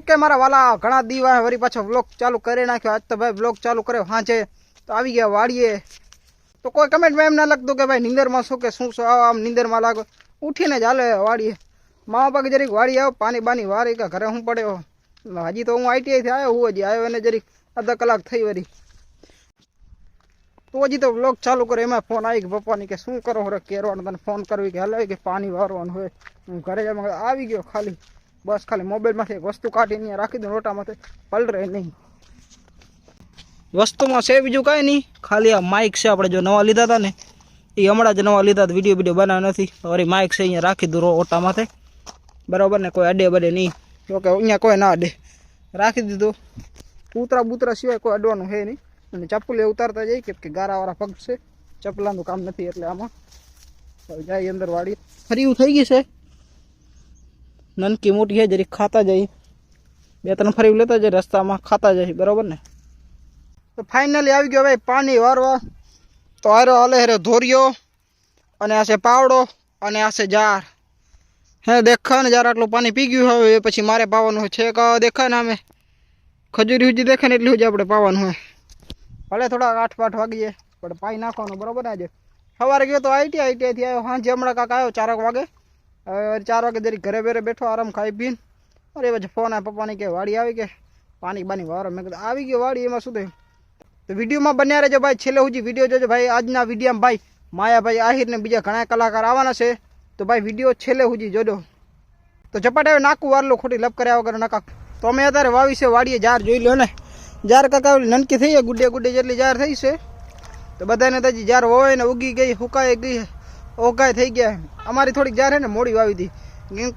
શું કે મારા વાલા ઘણા દીવા વળી પાછો વ્લોગ ચાલુ કરી નાખ્યો આજ તો ભાઈ વ્લોગ ચાલુ કર્યો હાંચે તો આવી ગયા વાડીએ તો કોઈ કમેન્ટમાં એમ ના લખતું કે ભાઈ નિંદરમાં શું કે શું શું આવો આમ નિંદરમાં લાગો ઉઠીને જ હાલે વાડીએ મા બાપા કે જરીક વાડી આવો પાણી બાની વારી કે ઘરે હું પડ્યો હજી તો હું આઈટીઆઈથી આવ્યો હું હજી આવ્યો એને જરીક અડધા કલાક થઈ વળી તો હજી તો વ્લોગ ચાલુ કર્યો એમાં ફોન આવી ગયો પપ્પાની કે શું કરો હરે કેરવાનું તને ફોન કરવી કે હલાવી કે પાણી વારવાનું હોય હું ઘરે જવા માંગુ, આવી ગયો ખાલી બસ ખાલી મોબાઈલમાંથી એક વસ્તુ કાઢીને રાખી દઉં, રોટામાંથી પલરે નહીં. વસ્તુમાં છે બીજું કાંઈ નહીં. ખાલી આ માઇક છે આપણે જો નવા લીધા હતા ને, એ હમણાં જ નવા લીધા હતા વીડિયો વીડિયો બનાવ્યો નથી. વળી માઇક છે અહીંયા રાખી દઉં ઓટામાંથી. બરાબર ને, કોઈ અડે બડે નહીં. જોકે અહીંયા કોઈ ના અડે. રાખી દીધું. કૂતરા બૂતરા સિવાય કોઈ અડવાનું છે નહીં. અને ચપ્પલ ઉતારતા જઈએ કેમ કે ગારાવાળા પગ છે. ચપ્પલાનું કામ નથી એટલે આમાં. જાય અંદર વાળી. ફરી થઈ ગયું છે. નનકી મોટી છે જરીક ખાતા જઈ બે ત્રણ ફરી લેતા જઈએ રસ્તામાં ખાતા જાય, બરાબર ને? તો ફાઇનલી આવી ગયો ભાઈ પાણી વારવા. તો હારો હાલે હારે ધોરિયો, અને આ પાવડો, અને આ છે જાર. હે દેખા ને જાર આટલું પાણી પી ગયું હવે, એ પછી મારે પાવાનું છે કે દેખાય ને અમે ખજૂરી હુજી દેખે ને એટલી સુધી આપણે પાવાનું હોય. ભલે થોડા આઠ પાઠ વાગીએ, પણ પાઈ નાખવાનું, બરાબર આજે? સવારે ગયો તો આઈટી આઈટીઆઈથી આવ્યો સાંજે હમણાં કાંક આવ્યો ચારક વાગે. હવે ચાર વાગે જરી ઘરે બેરે બેઠો આરામ ખાઈ પીને અરે પછી ફોન આ પપ્પાની કે વાડી આવી કે પાણી બાની વારો મેં કીધું આવી ગયો વાડી એમાં શું થયું તો વિડીયોમાં બન્યા રહેજો ભાઈ છેલ્લે સુધી વિડીયો જોજો ભાઈ આજના વિડીયોમાં ભાઈ માયાભાઈ આહિર ને બીજા ઘણા કલાકાર આવવાના છે તો ભાઈ વિડીયો છેલ્લે સુધી જોજો તો ઝપાટ હવે નાખું વારલો ખોટી લપ કર્યા વગર નકા તો અમે અત્યારે વાવી છે વાડીએ જાર જોઈ લો ને જાર કાકા ઓલી નનકી થઈ છે ગુડે ગુડે જેટલી જાર થઈ છે તો બધાને તો હજી જાર હોય ને ઉગી ગઈ હુકાઈ ગઈ ઓગાય થઈ ગયા અમારી થોડીક જાર ને, મોડી વાવી હતી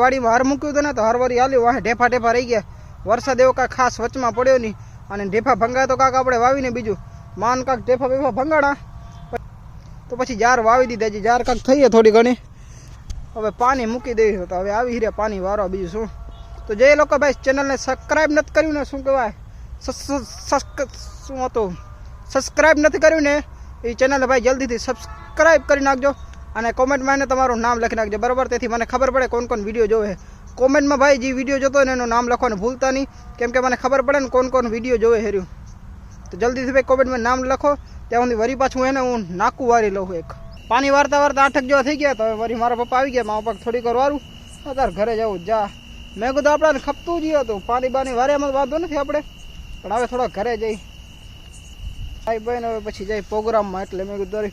વાડીમાં હાર મૂક્યું હતું ને, તો હરવરી હાલ્યું. વાહે ઢેફા ઢેફા રહી ગયા. વરસાદ એવો કાંઈ ખાસ વચમાં પડ્યો નહીં. અને ઢેફા ભંગાય તો કાંક આપણે વાવીને બીજું. માન કાંક ઢેફા બેફા ભંગાડા તો પછી જાર વાવી દીધા જે જાર કાંક થઈએ થોડી ઘણી. હવે પાણી મૂકી દેવી તો હવે આવી રહ્યા પાણી વારો બીજું શું? તો જે લોકો ભાઈ ચેનલને સબસ્ક્રાઈબ નથી કર્યું ને, શું કહેવાય? શું હતું? સબસ્ક્રાઈબ નથી કર્યું ને, એ ચેનલ ભાઈ જલ્દીથી સબસ્ક્રાઈબ કરી નાખજો. અને કોમેન્ટમાં એને તમારું નામ લખી નાખજો. બરાબર? તેથી મને ખબર પડે કોણ કોણ વીડિયો જોવે કોમેન્ટમાં ભાઈ જે વીડિયો જોતો હોય ને એનું નામ લખવાનું ભૂલતા નહીં. કેમ કે મને ખબર પડે ને કોણ કોણ વીડિયો જોવે હેર્યું તો જલ્દીથી ભાઈ કોમેન્ટમાં નામ લખો. ત્યાં સુધી વરી પાછું એને હું નાકું વારી લઉં એક. પાણી વારતા વારતા આઠક જેવા થઈ ગયા. તો હવે વરી મારા પપ્પા આવી ગયા. મારા પપ્પા થોડીક વાર વારું. અત્યારે ઘરે જવું જા. મેં કીધું આપણાને ખપતું જ હતું. પાણી બાની વાર્યામાં વાંધો નથી આપણે. પણ હવે થોડા ઘરે જઈ. ભાઈ બહેન હવે પછી જાય પ્રોગ્રામમાં. એટલે મેં કીધું "અરે,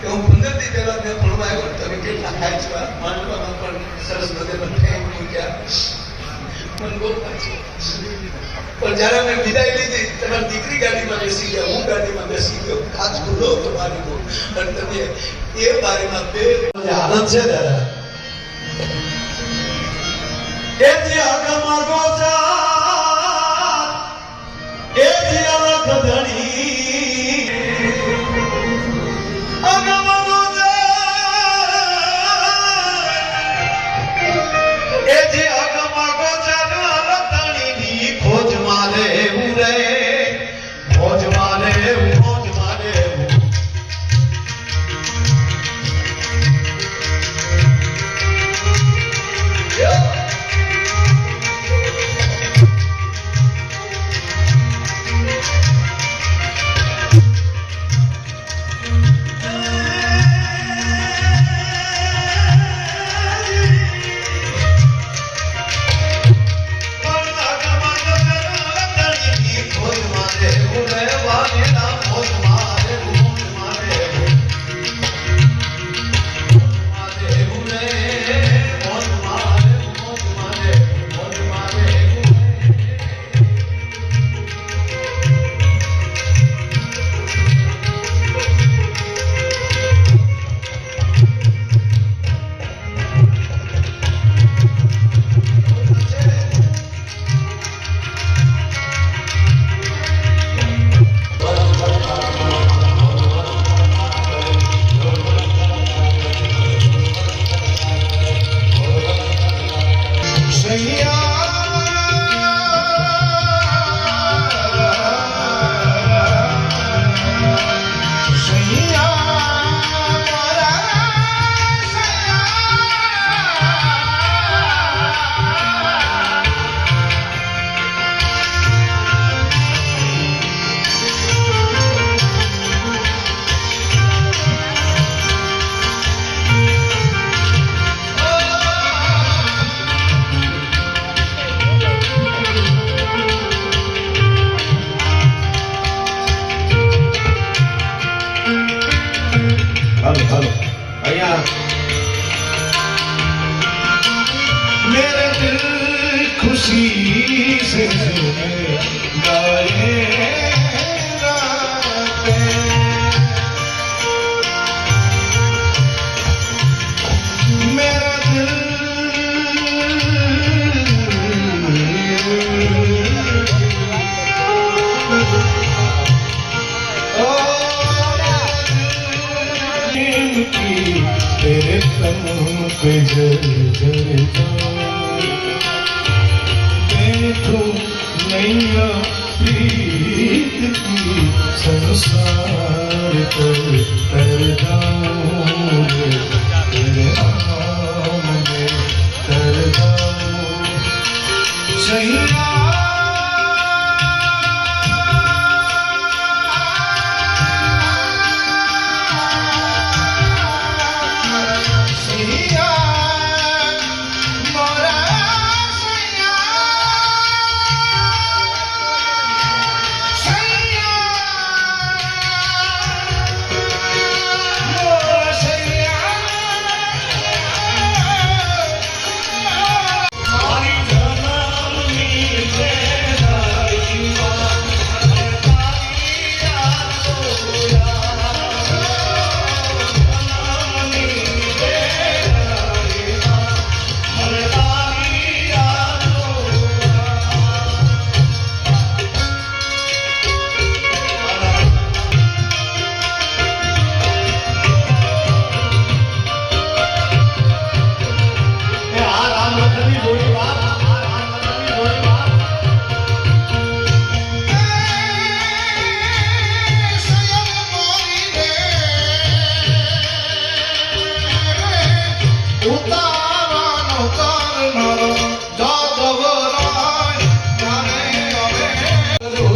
કે હું પંદર દી પહેલા મેં ભણવા આવ્યો તમે કેટલા ખાય છો? માંડવામાં પણ સરસ બધે ફેંક મૂક્યા બહુ પણ જ્યારે મેં વિદાય લીધી, તમારી દીકરી ગાડીમાં બેસી ગયા, હું ગાડીમાં બેસી ગયો. કાચ ખુલ્લો હતો બારીનો અને તમે એ બારીમાં બે આનંદ છે દાદા એ જે માર્ગો ગોચા એ અલખ Yeah.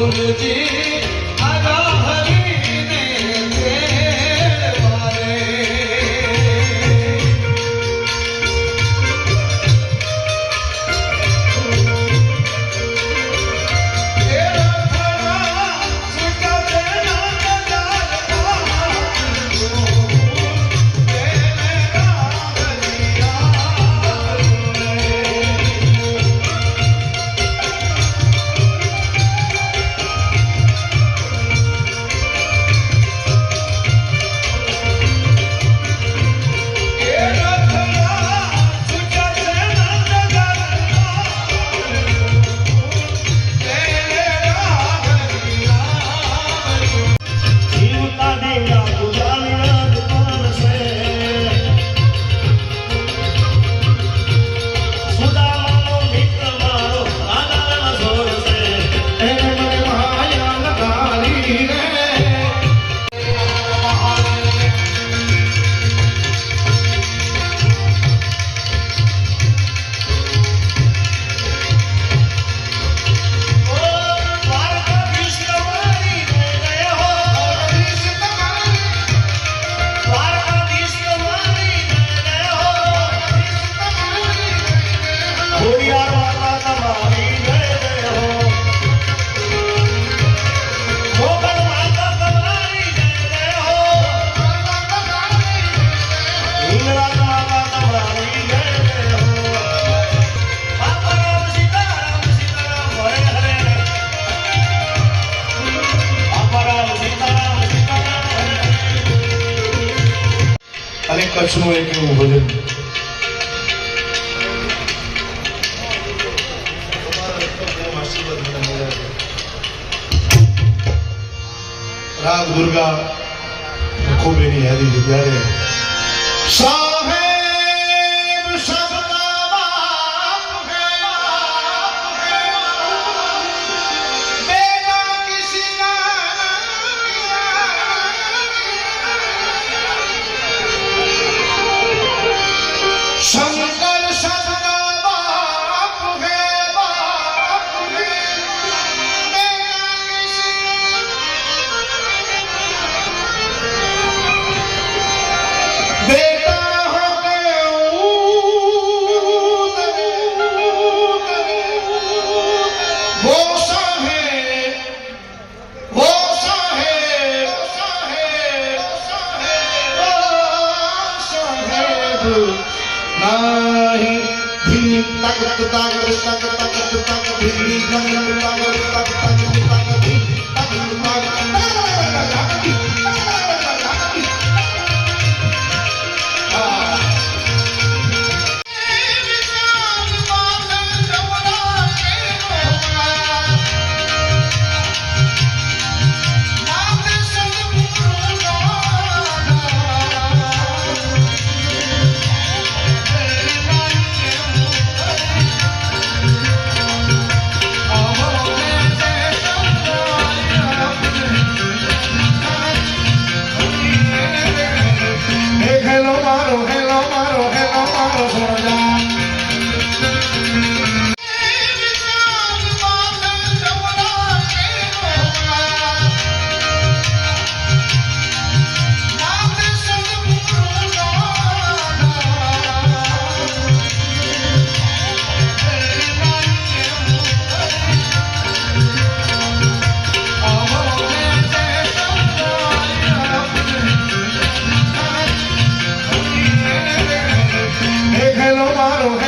गुरुजी અને કચ્છનું એક એવું ભજન. રાગ દુર્ગા ખૂબ એની યાદી છે. મારો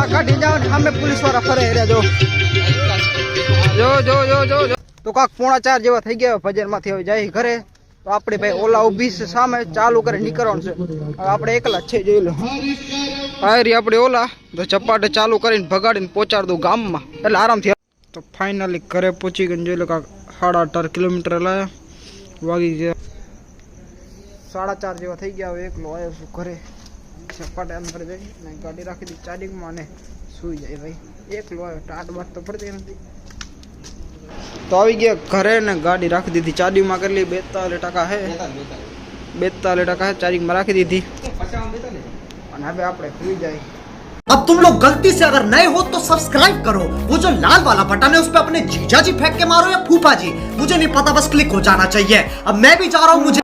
ઓલા કાઢી જાવ ને સામે પોલીસ વાળા ફરે રે જો જો જો જો જો જો તો કાક પોણા ચાર જેવા થઈ ગયા ભજન માંથી હવે જાય ઘરે તો આપણે ભાઈ ઓલા ઊભી છે સામે ચાલુ કરી નીકળવાનું છે હવે આપણે એકલા જ છે જોઈ લો હારી આપણે ઓલા તો ચપાટે ચાલુ કરીને ભગાડીને પહોંચાડ દઉં ગામમાં એટલે આરામથી તો ફાઇનલી ઘરે પહોંચી ગઈને જોઈ લો કાક સાડા અઢાર કિલોમીટર લાયા વાગી ગયા સાડા ચાર જેવા થઈ ગયા હવે એકલો આવ્યો છું ઘરે સપાટે અંદર જઈ ને ગાડી રાખી દીધી ચાર્જિંગમાં ને સુઈ જાય ભાઈ એકલો આવ્યો ટાટ બાટ તો પડતી નથી તો આવી ગયા ઘરે ને ગાડી રાખી દીધી ચાર્જિંગમાં કેટલી બેતાલીસ ટકા હે બેતાલીસ ટકા હે ચાર્જિંગમાં રાખી દીધી અને હવે આપણે સુઈ જાય अब तुम लोग गलती से अगर नए हो तो सब्सक्राइब करो वो जो लाल वाला बटन है उस पर अपने जीजा जी फेंक के मारो या फूफा जी मुझे नहीं पता बस क्लिक हो जाना चाहिए अब मैं भी जा रहा हूँ मुझे